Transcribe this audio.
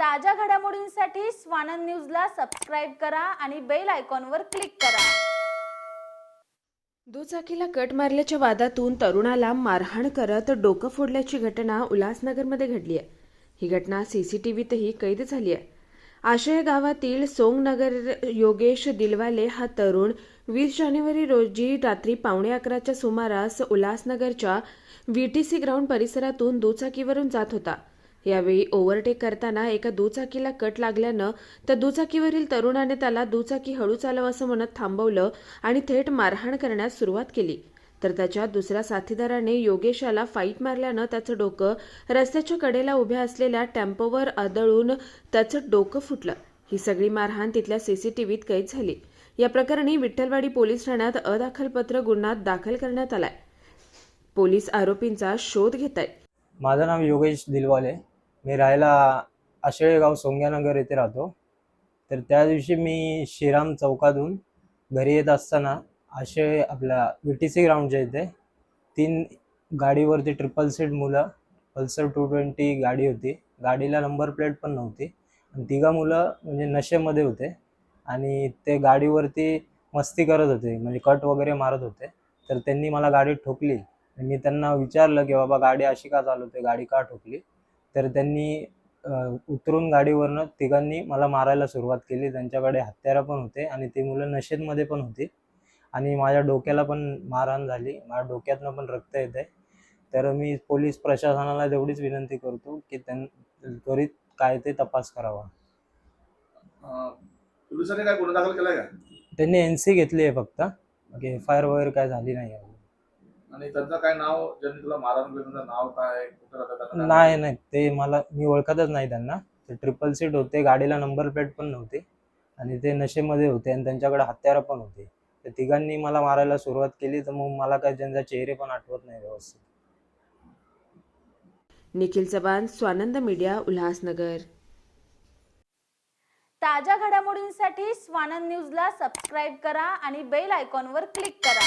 ताज्या घडामोडींसाठी स्वानंद न्यूजला सबस्क्राईब करा आणि बेल आयकॉनवर क्लिक करा. दुचाकीला कट मारल्याच्या वादातून तरुणाला मारहाण करत डोकं फोडल्याची घटना उल्हासनगरमध्ये घडली आहे ही घटना सीसीटीव्हीतही कैद झाली आहे आशय गावातील सोंगनगर योगेश दिलवाले हा तरुण वीस जानेवारी रोजी रात्री पावणे अकराच्या सुमारास उल्हासनगरच्या व्हीटीसी ग्राउंड परिसरातून दुचाकीवरून जात होता. यावेळी ओव्हरटेक करताना एका दुचाकीला कट लागल्यानं त्या दुचाकीवरील तरुणाने त्याला दुचाकी हळू चालव असं म्हणत थांबवलं आणि थेट मारहाण करण्यास सुरुवात केली. तर त्याच्या दुसऱ्या साथीदाराने योगेशाला फाईट मारल्यानं त्याचं डोकं रस्त्याच्या कडेला उभ्या असलेल्या टेम्पोवर आदळून त्याचं डोकं फुटलं. ही सगळी मारहाण तिथल्या सीसीटीव्हीत कैद झाली. या प्रकरणी विठ्ठलवाडी पोलीस ठाण्यात अदाखलपत्र गुन्हा दाखल करण्यात आलाय. पोलीस आरोपींचा शोध घेत आहेत माझं नाव योगेश दिलवाले. मी राहायला आशेळेगाव सोंग्यानगर येथे राहतो. तर त्या दिवशी मी श्रीराम चौकातून घरी येत असताना आशे आपल्या व्ही टी सी ग्राउंडच्या इथे तीन गाडीवरती ट्रिपल सीट मुलं पल्सर टू ट्वेंटी गाडी होती. गाडीला नंबर प्लेट पण नव्हती. आणि तिघा मुलं म्हणजे नशेमध्ये होते. आणि ते गाडीवरती मस्ती करत होते. म्हणजे कट वगैरे मारत होते. तर त्यांनी मला गाडी ठोकली. मी त्यांना विचारलं की बाबा गाडी अशी का चालवते गाडी का ठोकली? तर त्यांनी उतरून गाडीवरनं तिघांनी मला मारायला सुरुवात केली. त्यांच्याकडे हत्यारं पण होते आणि ती मुलं नशेतमध्ये पण होती. आणि माझ्या डोक्याला पण मारहाण झाली. माझ्या डोक्यातनं पण रक्त येत आहे तर मी पोलीस प्रशासनाला तेवढीच विनंती करतो की त्यां त्वरित काय ते तपास करावा. पोलिसांनी काय गुन्हा दाखल केलाय का? त्यांनी एन सी घेतली आहे फक्त. एफ आय आर वगैरे काय झाली नाही आहे. आणि त्यांचं काय नाव ज्यांनी तुला मारहाण केलं त्यांचं नाव काय? कुठं राहतं त्यांना काय नाही नाही. ते मला मी ओळखतच नाही त्यांना. ते ट्रिपल सीट होते गाडीला नंबर प्लेट पण नव्हती. आणि ते नशेमध्ये होते आणि त्यांच्याकडे हत्यारं पण होते. तर तिघांनी मला मारायला सुरुवात केली तर मग मला काय त्यांचा चेहरे पण आठवत नाही व्यवस्थित. निखिल चव्हाण स्वानंद मीडिया उल्हासनगर. ताज्या घडामोडींसाठी स्वानंद न्यूजला सबस्क्राईब करा आणि बेल आयकॉनवर क्लिक करा.